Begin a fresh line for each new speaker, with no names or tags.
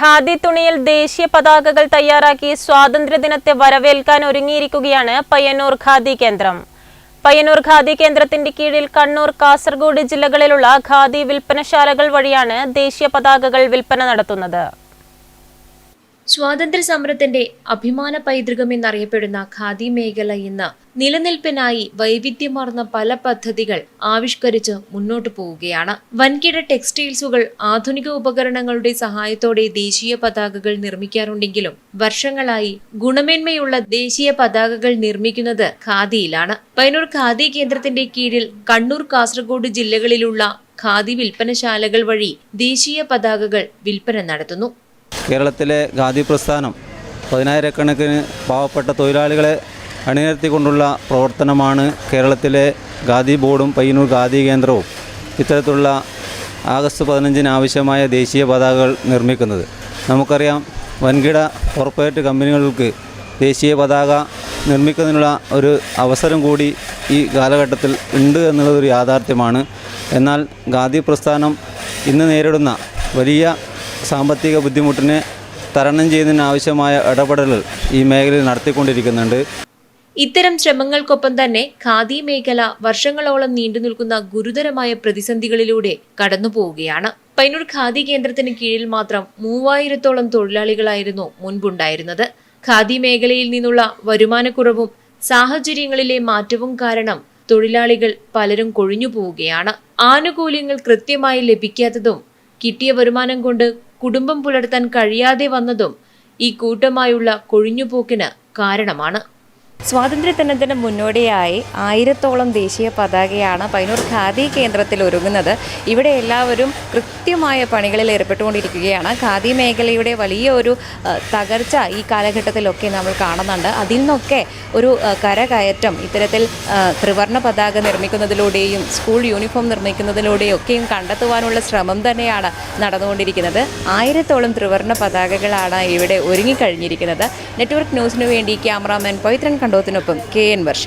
ഖാദി തുണിയിൽ ദേശീയ പതാകകൾ തയ്യാറാക്കി സ്വാതന്ത്ര്യദിനത്തെ വരവേൽക്കാൻ ഒരുങ്ങിയിരിക്കുകയാണ് പയ്യന്നൂർ ഖാദി കേന്ദ്രം. പയ്യന്നൂർ ഖാദി കേന്ദ്രത്തിന്റെ കീഴിൽ കണ്ണൂർ കാസർഗോഡ് ജില്ലകളിലുള്ള ഖാദി വിൽപ്പനശാലകൾ വഴിയാണ് ദേശീയ പതാകകൾ വിൽപ്പന നടത്തുന്നത്.
സ്വാതന്ത്ര്യ സമരത്തിന്റെ അഭിമാന പൈതൃകം എന്നറിയപ്പെടുന്ന ഖാദി മേഖല ഇന്ന് നിലനിൽപ്പിനായി വൈവിധ്യമാർന്ന പല പദ്ധതികൾ ആവിഷ്കരിച്ച് മുന്നോട്ടു പോവുകയാണ്. വൻകിട ടെക്സ്റ്റൈൽസുകൾ ആധുനിക ഉപകരണങ്ങളുടെ സഹായത്തോടെ ദേശീയ പതാകകൾ നിർമ്മിക്കാറുണ്ടെങ്കിലും വർഷങ്ങളായി ഗുണമേന്മയുള്ള ദേശീയ പതാകകൾ നിർമ്മിക്കുന്നത് ഖാദിയിലാണ്. പൈനൂർ ഖാദി കേന്ദ്രത്തിന്റെ കീഴിൽ കണ്ണൂർ കാസർഗോഡ് ജില്ലകളിലുള്ള ഖാദി വിൽപ്പനശാലകൾ വഴി ദേശീയ പതാകകൾ വിൽപ്പന നടത്തുന്നു.
കേരളത്തിലെ ഖാദി പ്രസ്ഥാനം പതിനായിരക്കണക്കിന് പാവപ്പെട്ട തൊഴിലാളികളെ അണിനിരത്തിക്കൊണ്ടുള്ള പ്രവർത്തനമാണ് കേരളത്തിലെ ഖാദി ബോർഡും പയ്യന്നൂർ ഖാദി കേന്ദ്രവും ഇത്തരത്തിലുള്ള ആഗസ്റ്റ് പതിനഞ്ചിന് ആവശ്യമായ ദേശീയ പതാകകൾ നിർമ്മിക്കുന്നത്. നമുക്കറിയാം വൻകിട കോർപ്പറേറ്റ് കമ്പനികൾക്ക് ദേശീയ പതാക നിർമ്മിക്കുന്നതിനുള്ള ഒരു അവസരം കൂടി ഈ കാലഘട്ടത്തിൽ ഉണ്ട് എന്നുള്ളതൊരു യാഥാർത്ഥ്യമാണ്. എന്നാൽ ഖാദി പ്രസ്ഥാനം ഇന്ന് നേരിടുന്ന വലിയ സാമ്പത്തിക ബുദ്ധിമുട്ടിനെ തരണം ചെയ്യുന്നതിനാവശ്യമായ ഇടപെടലുകൾ ഈ മേഖലയിൽ നടത്തിക്കൊണ്ടിരിക്കുന്നുണ്ട്.
ഇത്തരം ശ്രമങ്ങൾക്കൊപ്പം തന്നെ ഖാദി മേഖല വർഷങ്ങളോളം നീണ്ടു നിൽക്കുന്ന ഗുരുതരമായ പ്രതിസന്ധികളിലൂടെ കടന്നുപോവുകയാണ് പൈനൂർ ഖാദി കേന്ദ്രത്തിന് കീഴിൽ മാത്രം മൂവായിരത്തോളം തൊഴിലാളികളായിരുന്നു മുൻപുണ്ടായിരുന്നത്. ഖാദി മേഖലയിൽ നിന്നുള്ള വരുമാനക്കുറവും സാഹചര്യങ്ങളിലെ മാറ്റവും കാരണം തൊഴിലാളികൾ പലരും കൊഴിഞ്ഞു പോവുകയാണ് ആനുകൂല്യങ്ങൾ കൃത്യമായി ലഭിക്കാത്തതും കിട്ടിയ വരുമാനം കൊണ്ട് കുടുംബം പുലർത്താൻ കഴിയാതെ വന്നതും ഈ കൂട്ടമായുള്ള കൊഴിഞ്ഞുപോക്കിന് കാരണമാണ്.
സ്വാതന്ത്ര്യദിനത്തിന് മുന്നോടിയായി ആയിരത്തോളം ദേശീയ പതാകയാണ് പൈനൂർ ഖാദി കേന്ദ്രത്തിൽ ഒരുങ്ങുന്നത്. ഇവിടെ എല്ലാവരും കൃത്യമായ പണികളിൽ ഏർപ്പെട്ടുകൊണ്ടിരിക്കുകയാണ്. ഖാദി മേഖലയുടെ വലിയ ഒരു തകർച്ച ഈ കാലഘട്ടത്തിലൊക്കെ നമ്മൾ കാണുന്നുണ്ട്. അതിൽ നിന്നൊക്കെ ഒരു കരകയറ്റം ഇത്തരത്തിൽ ത്രിവർണ പതാക നിർമ്മിക്കുന്നതിലൂടെയും സ്കൂൾ യൂണിഫോം നിർമ്മിക്കുന്നതിലൂടെയും ഒക്കെയും കണ്ടെത്തുവാനുള്ള ശ്രമം തന്നെയാണ് നടന്നുകൊണ്ടിരിക്കുന്നത്. ആയിരത്തോളം ത്രിവർണ പതാകകളാണ് ഇവിടെ ഒരുങ്ങിക്കഴിഞ്ഞിരിക്കുന്നത്. നെറ്റ്വർക്ക് ന്യൂസിനു വേണ്ടി ക്യാമറാമാൻ പവിത്രൻ കണ്ടോത്തിനൊപ്പം കെ എൻ വർഷ.